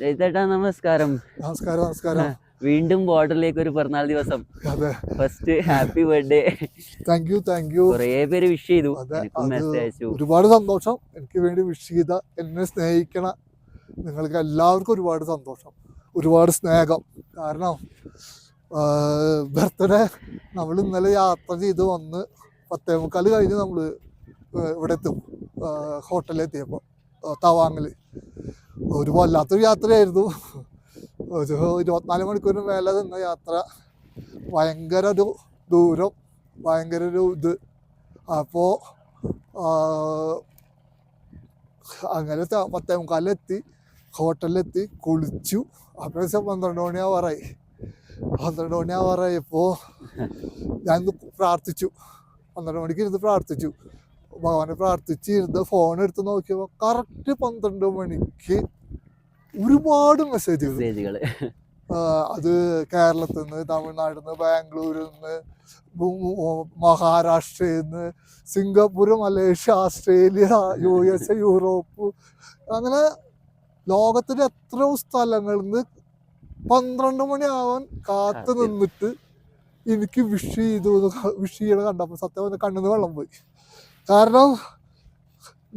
ചേട്ടാ നമസ്കാരം. നമസ്കാരം നമസ്കാരം. വീണ്ടും ബോർഡറിലേക്ക് ഒരു പിറന്നാൾ ദിവസം. First happy birthday. Thank you thank you കുറേ പേര് വിഷ് ചെയ്തു. മെസ്സേജ് ഒരുപാട് സന്തോഷം. എനിക്ക് വേണ്ടി വിഷ് ചെയ്ത എന്നെ സ്നേഹിക്കണ നിങ്ങൾക്ക് എല്ലാവർക്കും ഒരുപാട് സന്തോഷം. ഒരുപാട് സ്നേഹം. കാരണം ബർത്ത്ഡേ നമ്മൾ ഇന്നലെ യാത്ര ചെയ്ത് വന്ന് പത്തേ മുക്കാൽ കഴിഞ്ഞ് നമ്മൾ ഇവിടെ എത്തും. ഹോട്ടലിൽ എത്തിയപ്പോൾ തവാങ്ങിൽ ഒരു വല്ലാത്തൊരു യാത്രയായിരുന്നു. ഒരു ഇരുപത്തിനാല് മണിക്കൂറിന് മേലെ നിന്ന യാത്ര. ഭയങ്കര ഒരു ദൂരം ഭയങ്കര ഒരു ഇത്. അപ്പോൾ അങ്ങനെ പത്തേ മുക്കാലിലെത്തി ഹോട്ടലിലെത്തി കുളിച്ചു. അപ്പോൾ ദിവസം പന്ത്രണ്ട് മണിയാവാറായി പന്ത്രണ്ട് മണിയാവാറായപ്പോൾ ഞാൻ ഇന്ന് പ്രാർത്ഥിച്ചു. പന്ത്രണ്ട് മണിക്ക് ഇരുന്ന് പ്രാർത്ഥിച്ചു. ഭഗവാനെ പ്രാർത്ഥിച്ച് ഇരുന്ന് ഫോൺ എടുത്ത് നോക്കിയപ്പോൾ കറക്റ്റ് പന്ത്രണ്ട് മണിക്ക് ഒരുപാട് മെസ്സേജുകൾ അത് കേരളത്തിൽ നിന്ന് തമിഴ്നാട്ടിൽ നിന്ന് ബാംഗ്ലൂരിൽ നിന്ന് മഹാരാഷ്ട്രയിൽ നിന്ന് Singapore Malaysia Australia U S A Europe. അങ്ങനെ ലോകത്തിന്റെ എത്രയോ സ്ഥലങ്ങളിൽ നിന്ന് പന്ത്രണ്ട് മണിയാവാൻ കാത്തു. നിന്നിട്ട് എനിക്ക് വിഷ് ചെയ്തു വിഷ് ചെയ്യണ കണ്ടപ്പോൾ സത്യം കണ്ണിന്ന് വെള്ളം പോയി. കാരണം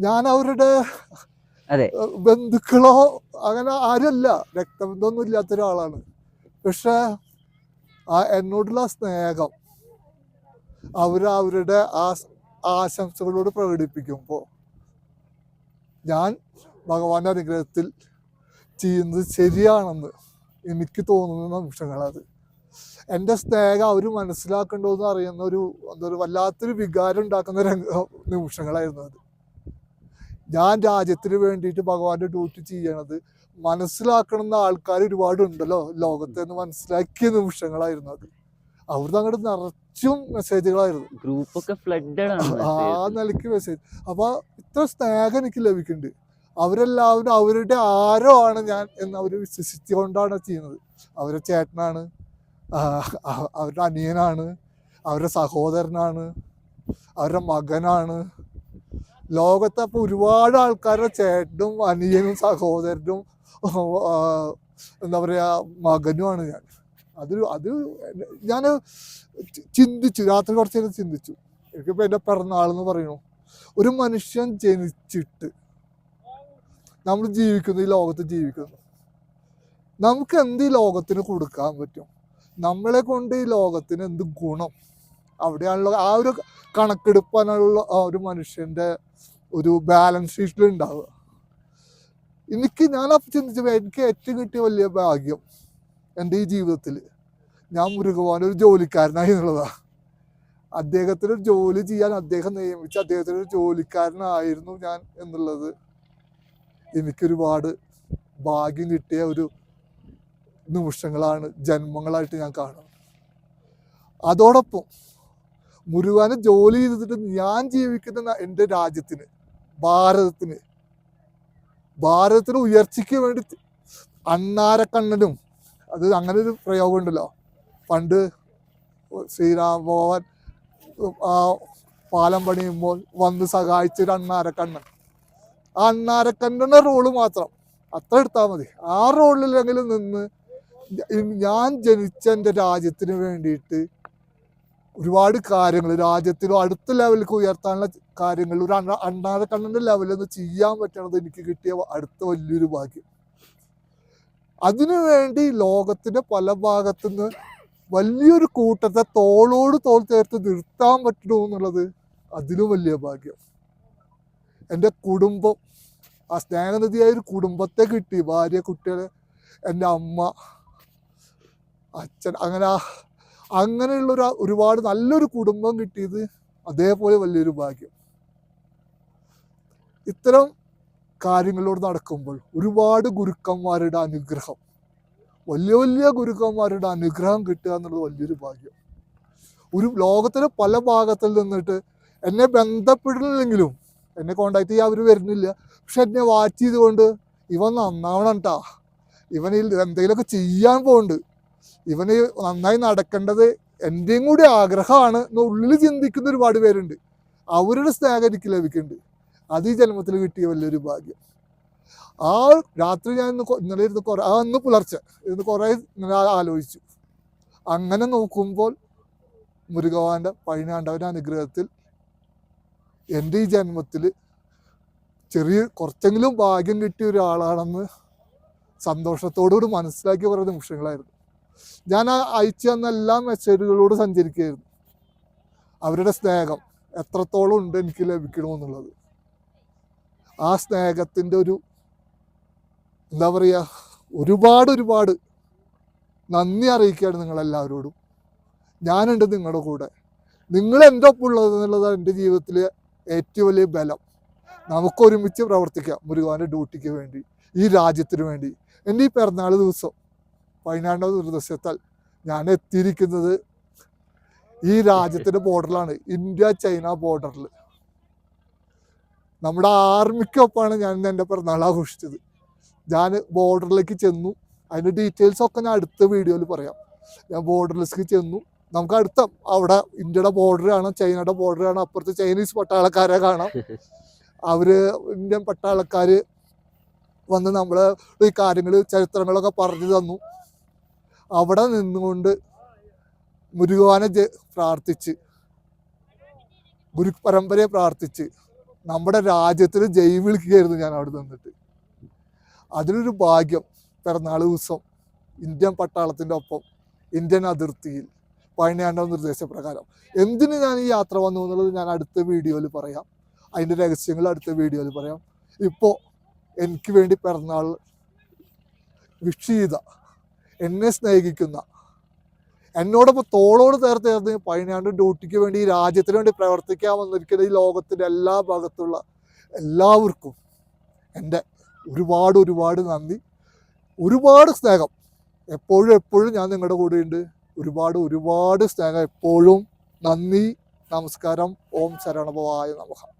ഞാൻ അവരുടെ ബന്ധുക്കളോ അങ്ങനെ ആരുമല്ല രക്തബന്ധമൊന്നും ഇല്ലാത്ത ഒരാളാണ്. പക്ഷെ ആ എന്നോടുള്ള സ്നേഹം അവർ അവരുടെ ആ ആശംസകളോട് പ്രകടിപ്പിക്കുമ്പോൾ ഞാൻ ഭഗവാന്റെ അനുഗ്രഹത്തിൽ ചെയ്യുന്നത് ശരിയാണെന്ന് എനിക്ക് തോന്നുന്ന നിമിഷങ്ങളത്. എന്റെ സ്നേഹം അവർ മനസ്സിലാക്കണ്ടോ എന്ന് അറിയുന്ന ഒരു എന്താ പറയുക വല്ലാത്തൊരു വികാരം ഉണ്ടാക്കുന്ന രംഗ നിമിഷങ്ങളായിരുന്നു അത്. ഞാൻ രാജ്യത്തിന് വേണ്ടിയിട്ട് ഭഗവാന്റെ ഡ്യൂട്ടി ചെയ്യണത് മനസ്സിലാക്കണമെന്ന ആൾക്കാർ ഒരുപാടുണ്ടല്ലോ ലോകത്തെ നിന്ന് മനസ്സിലാക്കിയ നിമിഷങ്ങളായിരുന്നു അത്. അവിടുന്ന് അങ്ങോട്ട് നിറച്ചും മെസ്സേജുകളായിരുന്നു ഗ്രൂപ്പൊക്കെ ഫ്ലഡഡ് ആ. നിലയ്ക്ക് മെസ്സേജ് അപ്പൊ ഇത്ര സ്നേഹം എനിക്ക് ലഭിക്കുന്നുണ്ട്. അവരെല്ലാവരും അവരുടെ ആരോ ആണ് ഞാൻ എന്ന് അവർ വിശ്വസിച്ചുകൊണ്ടാണ് ചെയ്യുന്നത്. അവരുടെ ചേട്ടനാണ് അവരുടെ അനിയനാണ് അവരുടെ സഹോദരനാണ് അവരുടെ മകനാണ് ലോകത്ത് അപ്പോൾ ഒരുപാട് ആൾക്കാരുടെ ചേട്ടനും അനിയനും സഹോദരനും എന്താ പറയുക മകനുമാണ് ഞാൻ. അതൊരു അത് ഞാൻ ചിന്തിച്ചു. രാത്രി കുറച്ച് നേരം ചിന്തിച്ചു. എനിക്കിപ്പോൾ എന്റെ പിറന്നാളെന്ന് പറയുന്നു. ഒരു മനുഷ്യൻ ജനിച്ചിട്ട് നമ്മൾ ജീവിക്കുന്നു ഈ ലോകത്ത് ജീവിക്കുന്നു. നമുക്ക് എന്ത് ഈ ലോകത്തിന് കൊടുക്കാൻ പറ്റും? നമ്മളെ കൊണ്ട് ഈ ലോകത്തിന് എന്ത് ഗുണം? അവിടെയാണല്ലോ ആ ഒരു കണക്കെടുപ്പാനുള്ള ആ ഒരു മനുഷ്യന്റെ ഒരു ബാലൻസ് ഷീറ്റിൽ ഉണ്ടാവുക എനിക്ക് ഞാൻ അപ്പം ചിന്തിച്ചപ്പോൾ എനിക്ക് ഏറ്റവും കിട്ടിയ വലിയ ഭാഗ്യം എന്റെ ഈ ജീവിതത്തിൽ ഞാൻ മുരുകവാൻ ഒരു ജോലിക്കാരനായി എന്നുള്ളതാണ് അദ്ദേഹത്തിന് ഒരു ജോലി ചെയ്യാൻ അദ്ദേഹം നിയമിച്ച അദ്ദേഹത്തിന് ഒരു ജോലിക്കാരനായിരുന്നു ഞാൻ എന്നുള്ളത് എനിക്കൊരുപാട് ഭാഗ്യം കിട്ടിയ ഒരു നിമിഷങ്ങളാണ് ജന്മങ്ങളായിട്ട് ഞാൻ കാണുന്നത്. അതോടൊപ്പം മുരുകാന് ജോലി ചെയ്തിട്ട് ഞാൻ ജീവിക്കുന്ന എന്റെ രാജ്യത്തിന് ഭാരതത്തിന് ഭാരതത്തിന് ഉയർച്ചയ്ക്ക് വേണ്ടി അണ്ണാരക്കണ്ണനും അത് അങ്ങനെ ഒരു പ്രയോഗം ഉണ്ടല്ലോ. പണ്ട് ശ്രീരാം ഭഗവാൻ ആ പാലം പണിയുമ്പോൾ വന്ന് സഹായിച്ചൊരു അണ്ണാരക്കണ്ണൻ. ആ അണ്ണാരക്കണ്ണന്റെ റോൾ മാത്രം. അത്ര എടുത്താൽ മതി. ആ റോളിലെങ്കിലും നിന്ന് ഞാൻ ജനിച്ച എന്റെ രാജ്യത്തിന് വേണ്ടിയിട്ട് ഒരുപാട് കാര്യങ്ങൾ രാജ്യത്തിനും അടുത്ത ലെവലിലേക്ക് ഉയർത്താനുള്ള കാര്യങ്ങൾ ഒരു അണ്ണ അണ്ണാരക്കണ്ണന്റെ ലെവലിൽ നിന്ന് ചെയ്യാൻ പറ്റണത് എനിക്ക് കിട്ടിയ അടുത്ത വലിയൊരു ഭാഗ്യം. അതിനുവേണ്ടി വേണ്ടി ലോകത്തിന്റെ പല ഭാഗത്തു നിന്ന് വലിയൊരു കൂട്ടത്തെ തോളോട് തോൾ ചേർത്ത് നിർത്താൻ പറ്റണോ എന്നുള്ളത് അതിലും വലിയ ഭാഗ്യം. എന്റെ കുടുംബം ആ സ്നേഹനിധിയായ ഒരു കുടുംബത്തെ കിട്ടി. ഭാര്യ കുട്ടികളെ എന്റെ അമ്മ അച്ഛൻ അങ്ങനെ അങ്ങനെയുള്ള ഒരു ഒരുപാട് നല്ലൊരു കുടുംബം കിട്ടിയത് അതേപോലെ വലിയൊരു ഭാഗ്യം. ഇത്തരം കാര്യങ്ങളോട് നടക്കുമ്പോൾ ഒരുപാട് ഗുരുക്കന്മാരുടെ അനുഗ്രഹം വലിയ വലിയ ഗുരുക്കന്മാരുടെ അനുഗ്രഹം കിട്ടുക എന്നുള്ളത് വലിയൊരു ഭാഗ്യം. ഒരു ലോകത്തിലെ പല ഭാഗത്തിൽ നിന്നിട്ട് എന്നെ ബന്ധപ്പെടില്ലെങ്കിലും എന്നെ കോണ്ടാക്ട് ചെയ്യാൻ അവർ വരുന്നില്ല. പക്ഷെ എന്നെ വാച്ച് ചെയ്തുകൊണ്ട് ഇവൻ നന്നാവണം കേട്ടാ ഇവൻ എന്തെങ്കിലുമൊക്കെ ചെയ്യാൻ പോകുന്നുണ്ട് ഇവന് നന്നായി നടക്കേണ്ടത് എന്റെയും കൂടി ആഗ്രഹമാണ് എന്ന് ഉള്ളിൽ ചിന്തിക്കുന്ന ഒരുപാട് പേരുണ്ട്. അവരുടെ സ്നേഹം എനിക്ക് ലഭിക്കുന്നുണ്ട്. അത് ഈ ജന്മത്തിൽ കിട്ടിയ വലിയൊരു ഭാഗ്യം. ആ രാത്രി ഞാൻ ഇന്ന് ഇന്നലെ ഇരുന്ന് കുറേ ആ ഇന്ന് പുലർച്ചെ ഇരുന്ന് കുറേ ഇന്നലെ ആലോചിച്ചു. അങ്ങനെ നോക്കുമ്പോൾ മുരുകവാന്റെ പതിനാണ്ടവന്റെ അനുഗ്രഹത്തിൽ എന്റെ ഈ ജന്മത്തിൽ ചെറിയ കുറച്ചെങ്കിലും ഭാഗ്യം കിട്ടിയ ഒരാളാണെന്ന് സന്തോഷത്തോടുകൂടി മനസ്സിലാക്കി കുറേ നിമിഷങ്ങളായിരുന്നു. ഞാൻ അയച്ചു തന്ന എല്ലാ മെസ്സേജുകളോട് സഞ്ചരിക്കുകയായിരുന്നു. അവരുടെ സ്നേഹം എത്രത്തോളം ഉണ്ട് എനിക്ക് ലഭിക്കണമെന്നുള്ളത്. ആ സ്നേഹത്തിന്റെ ഒരു എന്താ പറയുക ഒരുപാട് ഒരുപാട് നന്ദി അറിയിക്കുകയാണ് നിങ്ങളെല്ലാവരോടും. ഞാനുണ്ട് നിങ്ങളുടെ കൂടെ. നിങ്ങൾ എന്റെ ഒപ്പം ഉള്ളത് എന്നുള്ളതാണ് എന്റെ ജീവിതത്തിലെ ഏറ്റവും വലിയ ബലം. നമുക്കൊരുമിച്ച് പ്രവർത്തിക്കാം മുരുകാന്റെ ഡ്യൂട്ടിക്ക് വേണ്ടി ഈ രാജ്യത്തിന് വേണ്ടി. എന്റെ ഈ പിറന്നാൾ ദിവസം പതിനാണ്ടാം ദിവസത്താൽ ഞാൻ എത്തിയിരിക്കുന്നത് ഈ രാജ്യത്തിന്റെ ബോർഡറിലാണ് ഇന്ത്യ ചൈന ബോർഡറിൽ നമ്മുടെ ആർമിക്കൊപ്പമാണ് ഞാൻ എന്റെ പിറന്നാൾ ആഘോഷിച്ചത്. ഞാൻ ബോർഡറിലേക്ക് ചെന്നു. അതിന്റെ ഡീറ്റെയിൽസ് ഒക്കെ ഞാൻ അടുത്ത വീഡിയോയിൽ പറയാം. ഞാൻ ബോർഡറിലേക്ക് ചെന്നു. നമുക്ക് അടുത്ത അവിടെ ഇന്ത്യയുടെ ബോർഡർ കാണാം ചൈനയുടെ ബോർഡർ കാണാം അപ്പുറത്ത് ചൈനീസ് പട്ടാളക്കാരെ കാണാം. അവർ ഇന്ത്യൻ പട്ടാളക്കാര് വന്ന് നമ്മൾ ഈ കാര്യങ്ങൾ ചരിത്രങ്ങളൊക്കെ പറഞ്ഞു തന്നു. അവിടെ നിന്നുകൊണ്ട് മുരുകാനെ ജ- പ്രാർത്ഥിച്ച് ഗുരു പരമ്പരയെ പ്രാർത്ഥിച്ച് നമ്മുടെ രാജ്യത്തിൽ ജയ് വിളിക്കുകയായിരുന്നു ഞാൻ അവിടെ നിന്നിട്ട്. അതിലൊരു ഭാഗ്യം പിറന്നാൾ ദിവസം ഇന്ത്യൻ പട്ടാളത്തിന്റെ ഒപ്പം ഇന്ത്യൻ അതിർത്തിയിൽ. പതിനാണ്ടാം നിർദ്ദേശപ്രകാരം. എന്തിന് ഞാൻ ഈ യാത്ര വന്നു എന്നുള്ളത് ഞാൻ അടുത്ത വീഡിയോയിൽ പറയാം. അതിന്റെ രഹസ്യങ്ങൾ അടുത്ത വീഡിയോയിൽ പറയാം. ഇപ്പോൾ എനിക്ക് വേണ്ടി പിറന്നാൾ വിഷ് ചെയ്ത എന്നെ സ്നേഹിക്കുന്ന. എന്നോടൊപ്പം തോളോട് ചേർത്ത് ചേർന്ന് പതിനാണ്ട് ഡ്യൂട്ടിക്ക് വേണ്ടി ഈ രാജ്യത്തിന് വേണ്ടി പ്രവർത്തിക്കാൻ വന്നിരിക്കുന്ന ഈ ലോകത്തിന്റെ എല്ലാ ഭാഗത്തുള്ള എല്ലാവർക്കും എന്റെ ഒരുപാട് ഒരുപാട് നന്ദി. ഒരുപാട് സ്നേഹം. എപ്പോഴും എപ്പോഴും ഞാൻ നിങ്ങളുടെ കൂടെയുണ്ട്. ഒരുപാട് ഒരുപാട് സ്നേഹം. എപ്പോഴും നന്ദി നമസ്കാരം. ഓം ശരണഭവായ നമഃ